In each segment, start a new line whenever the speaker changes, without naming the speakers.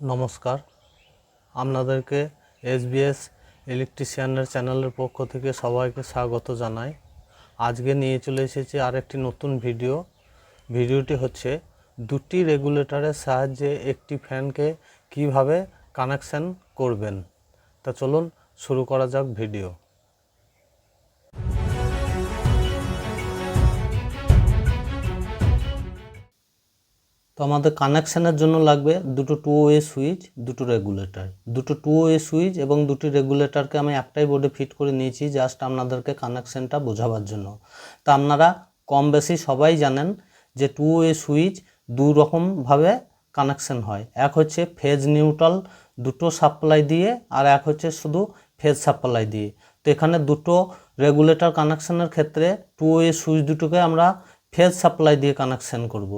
নমস্কার। আপনাদেরকে এসবিএস ইলেকট্রিশিয়ানের চ্যানেলের পক্ষ থেকে সবাইকে স্বাগত জানাই। আজকে নিয়ে চলে এসেছি আরেকটি নতুন ভিডিও। ভিডিওটি হচ্ছে, দুটি রেগুলেটরের সাহায্যে একটি ফ্যানকে কীভাবে কানেকশান করবেন? তা চলুন শুরু করা যাক ভিডিও। তো আমাদের কানেকশানের জন্য লাগবে দুটো টু ওয়ে সুইচ দুটো রেগুলেটর দুটো টু ওয়ে সুইচ এবং দুটি রেগুলেটরকে আমি একটাই বোর্ডে ফিট করে নিয়েছি জাস্ট আপনাদেরকে কানেকশানটা বোঝাবার জন্য। তা আপনারা কম বেশি সবাই জানেন যে টু ওয়ে সুইচ দু রকমভাবে কানেকশন হয়। এক হচ্ছে ফেজ নিউট্রাল দুটো সাপ্লাই দিয়ে, আর এক হচ্ছে শুধু ফেজ সাপ্লাই দিয়ে। তো এখানে দুটো রেগুলেটর কানেকশানের ক্ষেত্রে টু ওয়ে সুইচ দুটোকে আমরা ফেজ সাপ্লাই দিয়ে কানেকশান করব।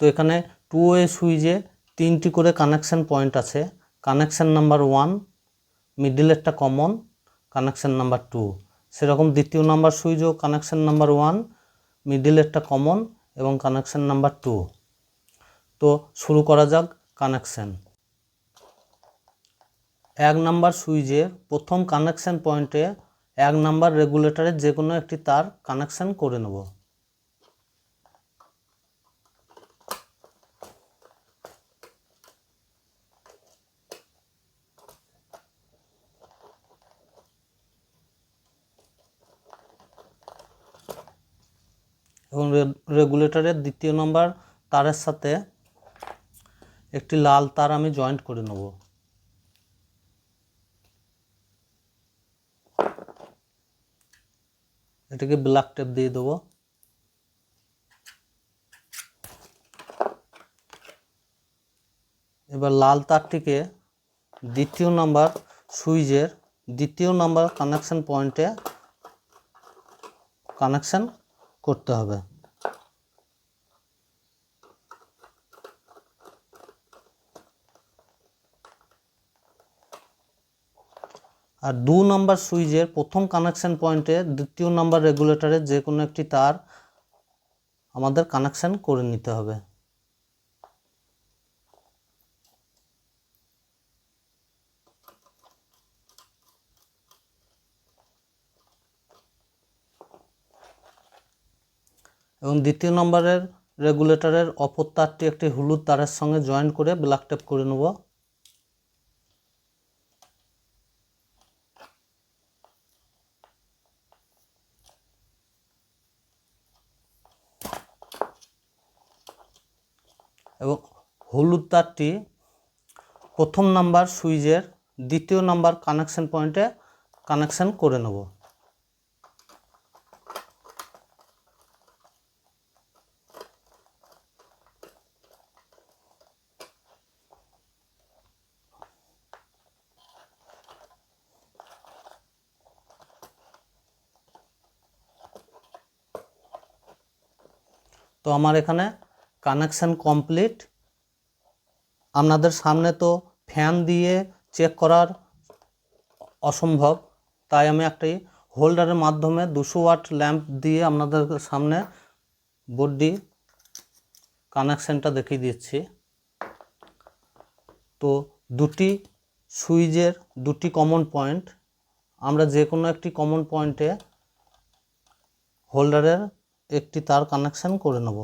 তো এখানে টু ওয়ে সুইচে তিনটি করে কানেকশন পয়েন্ট আছে। কানেকশন নাম্বার ওয়ান মিডিলেরটা কমন কানেকশন নাম্বার টু সেরকম দ্বিতীয় নাম্বার সুইচও কানেকশন নাম্বার ওয়ান মিডিলেরটা কমন এবং কানেকশন নাম্বার টু তো শুরু করা যাক কানেকশন এক নাম্বার সুইচের প্রথম কানেকশন পয়েন্টে এক নাম্বার রেগুলেটরের যে কোনো একটি তার কানেকশন করে নেব। এবং রেগুলেটরের দ্বিতীয় নম্বর তারের সাথে একটি লাল তার আমি জয়েন্ট করে নেব। এটাকে ব্ল্যাক টেপ দিয়ে দেবো। এবার লাল তারটিকে দ্বিতীয় নাম্বার সুইচের দ্বিতীয় নাম্বার কানেকশন পয়েন্টে কানেকশন করতে হবে। আর দু নম্বর সুইচের প্রথম কানেকশন পয়েন্টে দ্বিতীয় নাম্বার রেগুলেটরের যে কোনো একটি তার আমাদের কানেকশন করে নিতে হবে। এবং দ্বিতীয় নম্বরের রেগুলেটরের অপর তারটি একটি হলুদ তারের সঙ্গে জয়েন করে ব্ল্যাক টেপ করে নেব। এবং হলুদ তারটি প্রথম নাম্বার সুইচের দ্বিতীয় নাম্বার কানেকশন পয়েন্টে কানেকশন করে নেব। তো আমার এখানে কানেকশান কমপ্লিট আপনাদের সামনে তো ফ্যান দিয়ে চেক করার অসম্ভব। তাই আমি একটি হোল্ডারের মাধ্যমে দুশো ওয়াট ল্যাম্প দিয়ে আপনাদের সামনে বোর্ডটি কানেকশানটা দেখিয়ে দিচ্ছি। তো দুটি সুইচের দুটি কমন পয়েন্ট আমরা যে কোনো একটি কমন পয়েন্টে হোল্ডারের একটি তার কানেকশান করে নেব।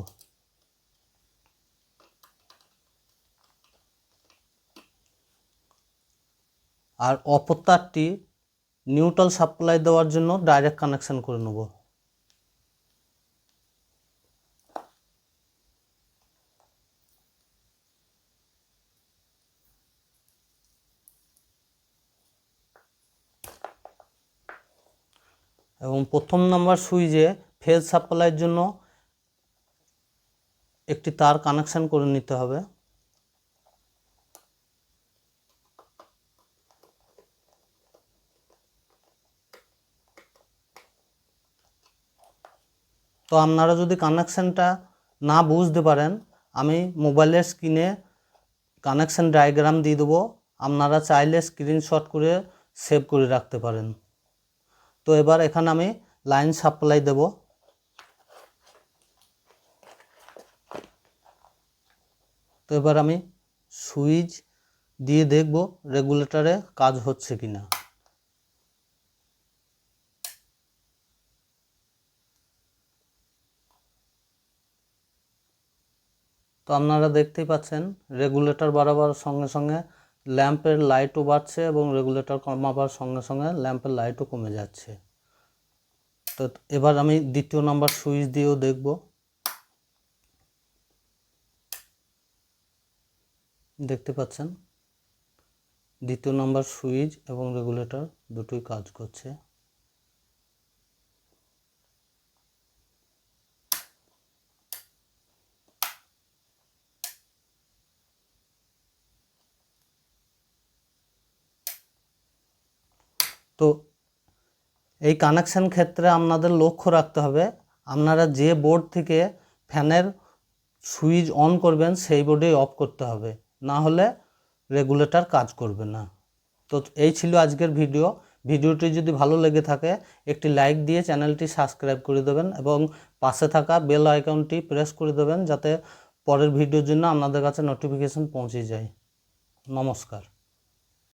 আর অপর তারটি নিউট্রাল সাপ্লাই দেওয়ার জন্য ডাইরেক্ট কানেকশন করে নেব। এবং প্রথম নাম্বার সুইচে ফেজ সাপ্লাইয়ের জন্য একটি তার কানেকশন করে নিতে হবে। তো আপনারা যদি কানেকশানটা না বুঝতে পারেন, আমি মোবাইলের স্ক্রিনে কানেকশান ডায়াগ্রাম দিয়ে দেবো। আপনারা চাইলে স্ক্রিনশট করে সেভ করে রাখতে পারেন। তো এবার এখানে আমি লাইন সাপ্লাই দেব। তো এবার আমি সুইচ দিয়ে দেখব রেগুলেটরে কাজ হচ্ছে কি না আপনারা দেখতেই পাচ্ছেন রেগুলেটর বাড়াবার সঙ্গে সঙ্গে ল্যাম্পের লাইটও বাড়ছে এবং রেগুলেটর কমাবার সঙ্গে সঙ্গে ল্যাম্পের লাইটও কমে যাচ্ছে। তো এবার আমি দ্বিতীয় নাম্বার সুইচ দিয়েও দেখব। দেখতে পাচ্ছেন, দ্বিতীয় নাম্বার সুইচ এবং রেগুলেটর দুটোই কাজ করছে। তো এই কানেকশান ক্ষেত্রে আপনাদের লক্ষ্য রাখতে হবে, আপনারা যে বোর্ড থেকে ফ্যানের সুইচ অন করবেন, সেই বোর্ডেই অফ করতে হবে। না হলে রেগুলেটর কাজ করবে না। তো এই ছিল আজকের ভিডিও ভিডিওটি যদি ভালো লেগে থাকে, একটি লাইক দিয়ে চ্যানেলটি সাবস্ক্রাইব করে দেবেন এবং পাশে থাকা বেল আইকনটি প্রেস করে দেবেন, যাতে পরের ভিডিওর জন্য আপনাদের কাছে নোটিফিকেশন পৌঁছে যায়। নমস্কার।